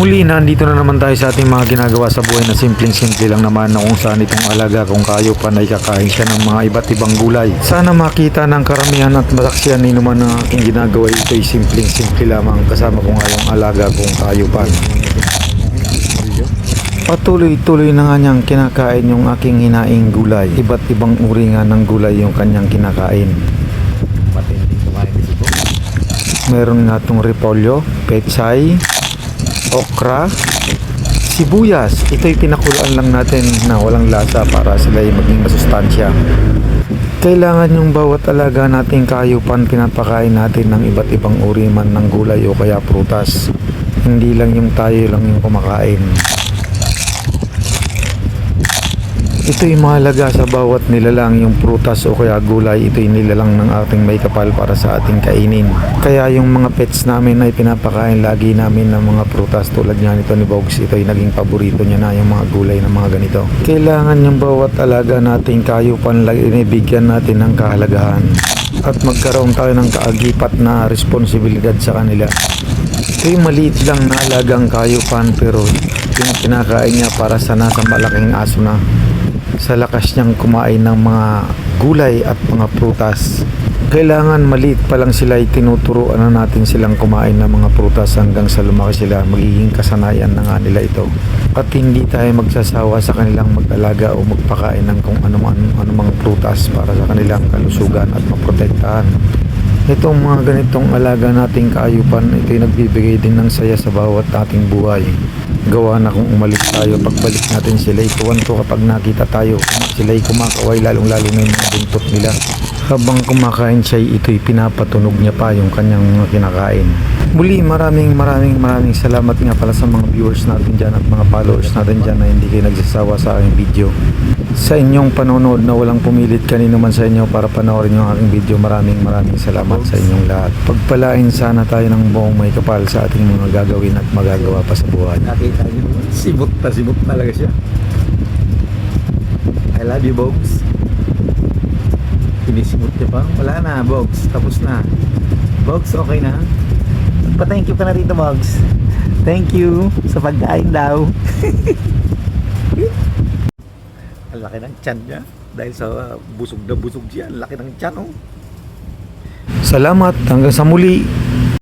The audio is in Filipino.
Muli, nandito na naman tayo sa ating mga ginagawa sa buhay na simpleng-simple lang naman na kung saan itong alaga kung kayo pa na ikakain siya ng mga iba't ibang gulay. Sana makita ng karamihan at masaksiyan ni naman na aking ginagawa ito ay simpleng-simple lamang kasama ko nga yung alaga kung kayo pa. Patuloy-tuloy na nga niyang kinakain yung aking hinaing gulay. Iba't ibang uri nga ng gulay yung kanyang kinakain. Meron nga itong repolyo, pechay, okra, sibuyas. Ito'y pinakulaan lang natin na walang lasa para sila ay maging masustansya. Kailangan yung bawat alaga nating kayupan pinapakain natin ng iba't ibang uri man ng gulay o kaya prutas. Hindi lang yung tayo lang yung kumakain. Ito'y mahalaga sa bawat nilalang yung prutas o kaya gulay. Ito'y nilalang ng ating may kapal para sa ating kainin. Kaya yung mga pets namin ay pinapakain lagi namin ng mga prutas tulad nga nito ni Bogs. Ito'y naging paborito niya na yung mga gulay na mga ganito. Kailangan yung bawat alaga nating kayupan lagi bigyan natin ng kahalagahan. At magkaroon tayo ng kaagipat na responsibilidad sa kanila. Ito'y maliit lang na alagang kayupan pero yung kinakain niya para sa nasa malaking aso na sa lakas niyang kumain ng mga gulay at mga prutas. Kailangan maliit pa lang sila ay tinuturuan na natin silang kumain ng mga prutas hanggang sa lumaki sila. Magiging kasanayan na nga nila ito. At hindi tayo magsasawa sa kanilang mag-alaga o magpakain ng kung anumang, anumang prutas para sa kanilang kalusugan at maprotektahan. Itong mga ganitong alaga nating kaayupan, ito'y nagbibigay din ng saya sa bawat ating buhay. Gawa na kung umalis tayo, pagbalik natin sila'y tuwan-to kapag nakita tayo. Sila'y kumakaway lalong-lalo na yung buntot nila. Habang kumakain siya, ito'y pinapatunog niya pa yung kanyang mga kinakain. Muli, maraming maraming maraming salamat nga pala sa mga viewers natin dyan at mga followers natin dyan na hindi kayo nagsasawa sa aking video. Sa inyong panonood na walang pumilit kanino man sa inyo para panoorin yung aking video, maraming maraming salamat sa inyong lahat. Pagpalain sana tayo ng buong may kapal sa ating mga gagawin at magagawa pa sa buhay. Nakita niyo naman. Sibot na sibot talaga siya. I love you, Bogs. Pinisimot niya pa. Wala na, Bogs. Tapos na. Bogs, okay na? Pa-thank you ka na rito, Bogs. Thank you sa pagkain daw. Ang laki ng tiyan niya. Dahil sa uh, busog na busog siya. Ang laki ng tiyan, oh. Salamat hanggang sa muli.